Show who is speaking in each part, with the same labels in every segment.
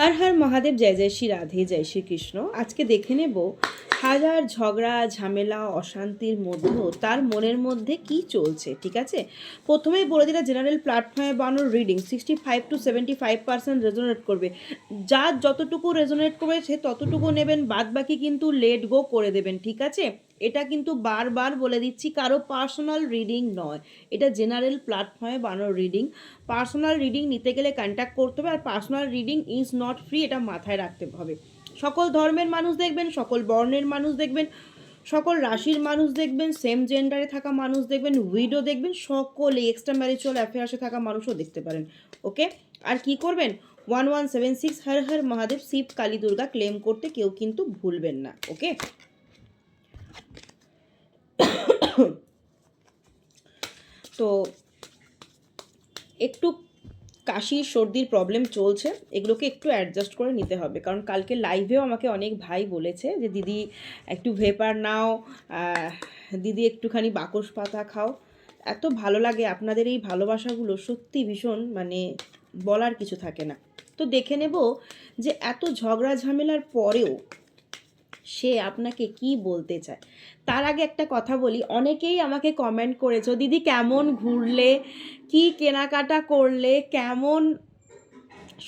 Speaker 1: হর হর মহাদেব, জয় জয় শ্রী রাধে, জয় শ্রী কৃষ্ণ। আজকে দেখে নেব হাজার ঝগড়া, ঝামেলা, অশান্তির মধ্যেও তার মনের মধ্যে কি চলছে, ঠিক আছে? প্রথমেই বলে দিলা জেনারেল প্ল্যাটফর্মে বানানোর reading sixty five to seventy five percent resonate করবে। যার যতটুকু রেজোনেট করবে সে ততটুকু নেবেন বাদ বাকি কিন্তু লেট গো করে দেবেন, ঠিক আছে? এটা কিন্তু বারবার বলে দিচ্ছি, কারও পার্সোনাল রিডিং নয়। এটা জেনারেল প্ল্যাটফর্মে বানানো রিডিং পার্সোনাল রিডিং নিতে গেলে কন্ট্যাক্ট করতে হবে, আর personal reading is not free এটা মাথায় রাখতে হবে। সকল ধর্মের মানুষ দেখবেন, সকল বর্ণের মানুষ দেখবেন, সকল রাশির মানুষ দেখবেন সেম জেন্ডারে থাকা মানুষ দেখবেন উইডো দেখবেন, সকলে এক্সট্রা ম্যারিচুয়াল অ্যাফেয়ার্সে থাকা মানুষও দেখতে পারেন। ওকে আর কি করবেন? One one seven six Har Har Mahadev Shiv Kali Durga claim করতে কেউ কিন্তু ভুলবেন না। ওকে তো একটু কাশি, সর্দির প্রবলেম চলছে। এগুলোকে একটু অ্যাডজাস্ট করে নিতে হবে। কারণ কালকে লাইভেও আমাকে অনেক ভাই বলেছে যে, দিদি, একটু ভেপার নাও দিদি, একটুখানি বাকস পাতা খাও। এত ভালো লাগে। আপনাদের এই ভালোবাসাগুলো সত্যি ভীষণ মানে বলার কিছু থাকে না। তো দেখে নেব যে, এত ঝগড়া ঝামেলার পরেও সে আপনাকে কি বলতে চায়? তার আগে একটা কথা বলি, অনেকেই আমাকে কমেন্ট করেছ দিদি কেমন ঘুরলে? কি কেনাকাটা করলে? কেমন?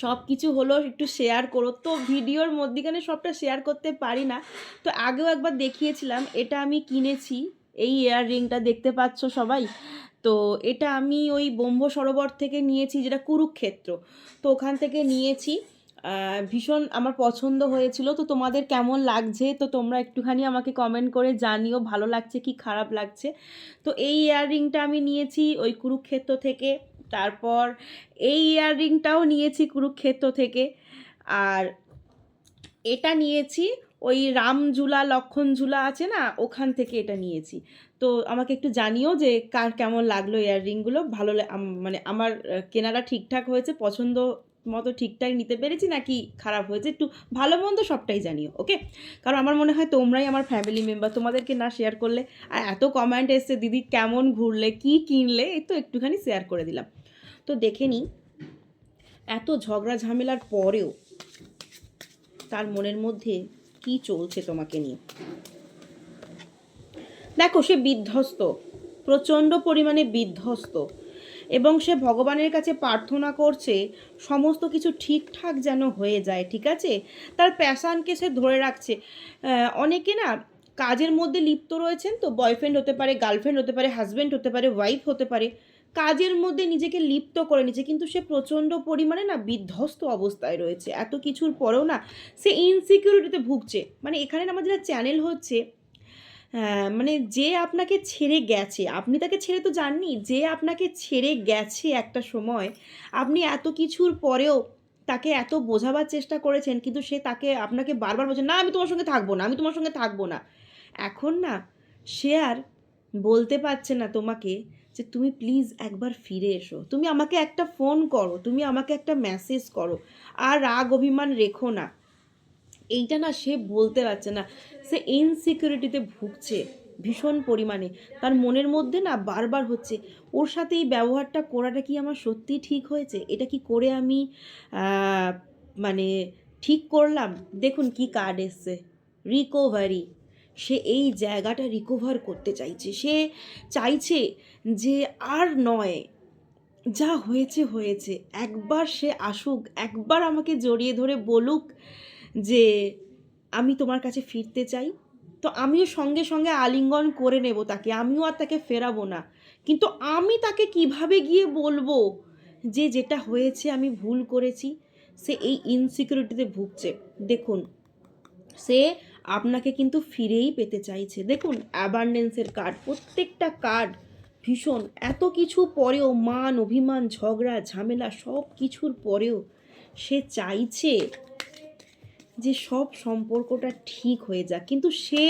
Speaker 1: সব কিছু হলো একটু শেয়ার করো। তো ভিডিওর মধ্যিখানে সবটা শেয়ার করতে পারি না। তো আগেও একবার দেখিয়েছিলাম, এটা আমি কিনেছি। এই ইয়াররিংটা দেখতে পাচ্ছ সবাই? তো এটা আমি ওই ব্রহ্ম সরোবর থেকে নিয়েছি, যেটা কুরুক্ষেত্র। তো ওখান থেকে নিয়েছি। ভীষণ আমার পছন্দ হয়েছিল। তো তোমাদের কেমন লাগছে? তো তোমরা একটুখানি আমাকে কমেন্ট করে জানিও, ভালো লাগছে কি খারাপ লাগছে? তো এই ইয়াররিংটা আমি নিয়েছি ওই কুরুক্ষেত্র থেকে, তারপর এই ইয়াররিংটাও নিয়েছি কুরুক্ষেত্র থেকে, আর এটা নিয়েছি ওই রামঝুলা লক্ষণ ঝুলা আছে না, ওখান থেকে এটা নিয়েছি। তো আমাকে একটু জানিও যে কার কেমন লাগল ইয়াররিংগুলো ভালো মানে আমার কেনাটা ঠিকঠাক হয়েছে, পছন্দ মতো ঠিকঠাক নিতে পেরেছি নাকি খারাপ হয়েছে? একটু ভালো মন্দ সবটাই জানিও ওকে কারণ আমার মনে হয় তোমরাই আমার ফ্যামিলি মেম্বার তোমাদেরকে না শেয়ার করলে আর এত কমেন্ট এসছে, দিদি কেমন ঘুরলে, কি কিনলে? এই তো একটুখানি শেয়ার করে দিলাম। তো দেখে নিই এত ঝগড়া ঝামেলার পরেও তার মনের মধ্যে কি চলছে তোমাকে নিয়ে? দেখো সে বিধ্বস্ত, প্রচণ্ড পরিমাণে বিধ্বস্ত। এবং সে ভগবানের কাছে প্রার্থনা করছে, সমস্ত কিছু ঠিকঠাক যেন হয়ে যায়, ঠিক আছে? তার প্যাশানকে সে ধরে রাখছে। অনেকে না কাজের মধ্যে লিপ্ত রয়েছেন তো বয়ফ্রেন্ড হতে পারে গার্লফ্রেন্ড হতে পারে হাজব্যান্ড হতে পারে ওয়াইফ হতে পারে। কাজের মধ্যে নিজেকে লিপ্ত করে নিচ্ছে, কিন্তু সে প্রচণ্ড পরিমাণে না বিধ্বস্ত অবস্থায় রয়েছে। এত কিছুর পরেও না সে ইনসিকিউরিটিতে ভুগছে। মানে এখানে আমার যেটা চ্যানেল হচ্ছে মানে যে আপনাকে ছেড়ে গেছে, আপনি তাকে ছেড়ে তো যাননি, যে আপনাকে ছেড়ে গেছে একটা সময়, আপনি এত কিছুর পরেও তাকে এত বোঝাবার চেষ্টা করেছেন, কিন্তু সে তাকে আপনাকে বারবার বলছে, না, আমি তোমার সঙ্গে থাকব না, আমি তোমার সঙ্গে থাকব না। এখন না, সে আর বলতে পারছে না তোমাকে যে, তুমি প্লিজ একবার ফিরে এসো। তুমি আমাকে একটা ফোন করো, তুমি আমাকে একটা মেসেজ করো। আর রাগ, অভিমান রেখো না। এইটা না সে বলতে পারছে না। সে ইনসিকিউরিটিতে ভুগছে ভীষণ পরিমাণে। তার মনের মধ্যে না বারবার হচ্ছে, ওর সাথে এই ব্যবহারটা করাটা কি আমার সত্যি ঠিক হয়েছে? এটা কি করে আমি মানে ঠিক করলাম? দেখুন কি কার্ড এসছে। রিকভারি সে এই জায়গাটা রিকভার করতে চাইছে। সে চাইছে যে আর নয়, যা হয়েছে হয়েছে। একবার সে আসুক, একবার আমাকে জড়িয়ে ধরে বলুক যে আমি তোমার কাছে ফিরতে চাই, তো আমিও সঙ্গে সঙ্গে আলিঙ্গন করে নেব তাকে, আমিও আর তাকে ফেরাবো না। কিন্তু আমি তাকে কীভাবে গিয়ে বলব যে যেটা হয়েছে আমি ভুল করেছি, সে এই ইনসিকিউরিটিতে ভুগছে। দেখুন, সে আপনাকে কিন্তু ফিরেই পেতে চাইছে। দেখুন অ্যাবান্ডেন্সের কার্ড প্রত্যেকটা কার্ড ভীষণ, এত কিছু পরেও মান, অভিমান, ঝগড়া, ঝামেলা সব কিছুর পরেও সে চাইছে যে সব সম্পর্কটা ঠিক হয়ে যাক। কিন্তু সে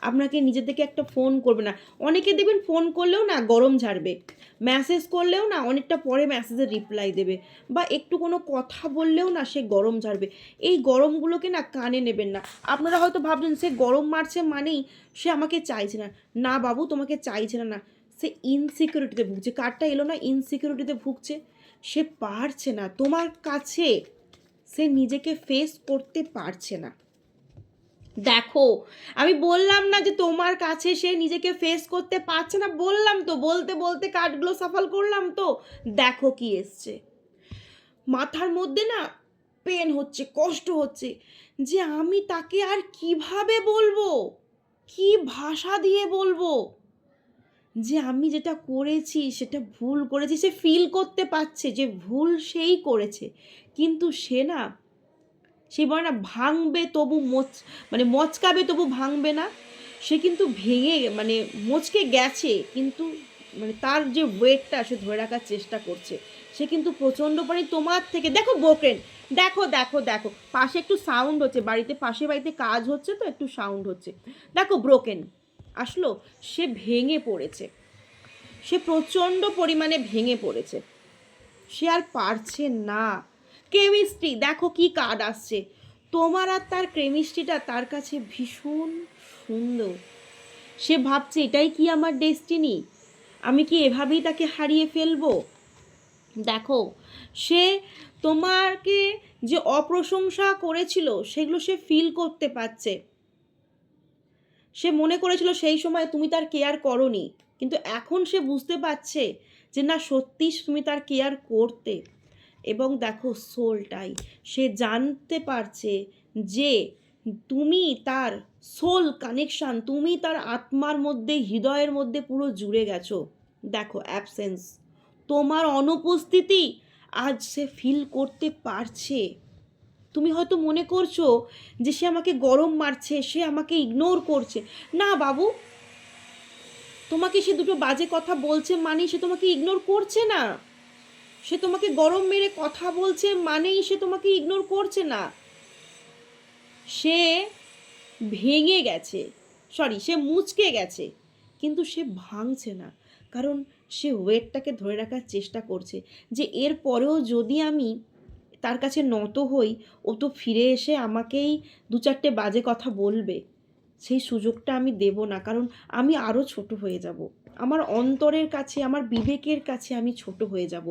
Speaker 1: আপনাকে নিজে থেকে একটা ফোন করবে না। অনেকে দেখবেন ফোন করলেও না গরম ঝাড়বে। মেসেজ করলেও না অনেকটা পরে মেসেজের রিপ্লাই দেবে। বা একটু কোনো কথা বললেও না সে গরম ঝাড়বে। এই গরমগুলোকে না কানে নেবেন না। আপনারা হয়তো ভাবছেন, সে গরম মারছে মানেই সে আমাকে চাইছে না। না বাবু, তোমাকে চাইছে না না। সে ইনসিকিউরিটিতে ভুগছে। কারটা এলো না ইনসিকিউরিটিতে ভুগছে। সে পারছে না। তোমার কাছে সে নিজেকে ফেস করতে পারছে না। দেখো, আমি বললাম না যে তোমার কাছে সে নিজেকে ফেস করতে পারছে না, বললাম তো, বলতে বলতে কার্ডগুলো সাফল করলাম তো। দেখো কি এসছে। মাথার মধ্যে না পেন হচ্ছে, কষ্ট হচ্ছে, যে আমি তাকে আর কীভাবে বলব? কি ভাষা দিয়ে বলব? যে আমি যেটা করেছি, সেটা ভুল করেছি, সে ফিল করতে পারছে যে ভুল সেই করেছে। কিন্তু সে না, সে বলে না, ভাঙবে তবু মোচ মানে মচকাবে তবু ভাঙবে না। সে কিন্তু ভেঙে মানে মচকে গেছে, কিন্তু মানে তার যে ওয়েটটা সে ধরে রাখার চেষ্টা করছে, সে কিন্তু প্রচণ্ড পরে তোমার থেকে, দেখো বোকেন, দেখো দেখো দেখো, পাশে একটু সাউন্ড হচ্ছে, বাড়িতে পাশে বাড়িতে কাজ হচ্ছে তো, একটু সাউন্ড হচ্ছে। দেখো ব্রোকেন আসলো, সে ভেঙে পড়েছে। সে প্রচণ্ড পরিমাণে ভেঙে পড়েছে। সে আর পারছে না। কেমিস্ট্রি, দেখো কি কার্ড আসছে। তোমার আর তার কেমিস্ট্রিটা তার কাছে ভীষণ সুন্দর। সে ভাবছে, এটাই কি আমার ডেস্টিনি? আমি কি এভাবেই তাকে হারিয়ে ফেলব? দেখো, সে তোমাকে যে অপ্রশংসা করেছিল, সেগুলো সে ফিল করতে পারছে। সে মনে করেছিল সেই সময় তুমি তার কেয়ার করনি, কিন্তু এখন সে বুঝতে পারছে যে না সত্যি তুমি তার কেয়ার করতে। এবং দেখো সোলটাই সে জানতে পারছে যে তুমি তার সোল কানেকশান তুমি তার আত্মার মধ্যে, হৃদয়ের মধ্যে পুরো জুড়ে গেছো। দেখো অ্যাবসেন্স তোমার অনুপস্থিতি আজ সে ফিল করতে পারছে। তুমি হয়তো মনে করছ যে সে আমাকে গরম মারছে, সে আমাকে ইগনোর করছে। না বাবু, তোমাকে সে দুটো বাজে কথা বলছে মানেই সে তোমাকে ইগনোর করছে না। সে তোমাকে গরম মেরে কথা বলছে মানেই সে তোমাকে ইগনোর করছে না। সে ভেঙে গেছে সরি সে মুচকে গেছে, কিন্তু সে ভাঙছে না, কারণ সে ওয়েটটাকে ধরে রাখার চেষ্টা করছে যে এর পরেও যদি আমি তার কাছে নত হই, ও তো ফিরে এসে আমাকেই দু চারটে বাজে কথা বলবে। সেই সুযোগটা আমি দেব না, কারণ আমি আরও ছোট হয়ে যাব। আমার অন্তরের কাছে, আমার বিবেকের কাছে আমি ছোট হয়ে যাব।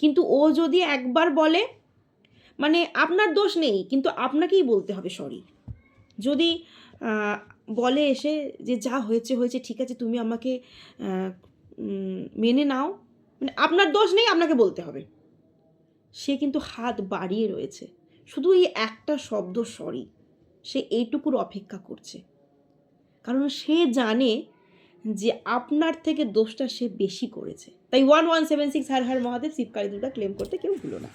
Speaker 1: কিন্তু ও যদি একবার বলে মানে আপনার দোষ নেই, কিন্তু আপনাকেই বলতে হবে সরি যদি বলে এসে যে যা হয়েছে হয়েছে, ঠিক আছে, তুমি আমাকে মেনে নাও মানে আপনার দোষ নেই, আপনাকে বলতে হবে। সে কিন্তু হাত বাড়িয়ে রয়েছে। শুধু এই একটা শব্দ সরি সে এইটুকুর অপেক্ষা করছে। কারণ সে জানে যে আপনার থেকে দোষটা সে বেশি করেছে। তাই one one seven six Har Har Mahadev Shivkali Durga claim করতে কেউ ভুলো না।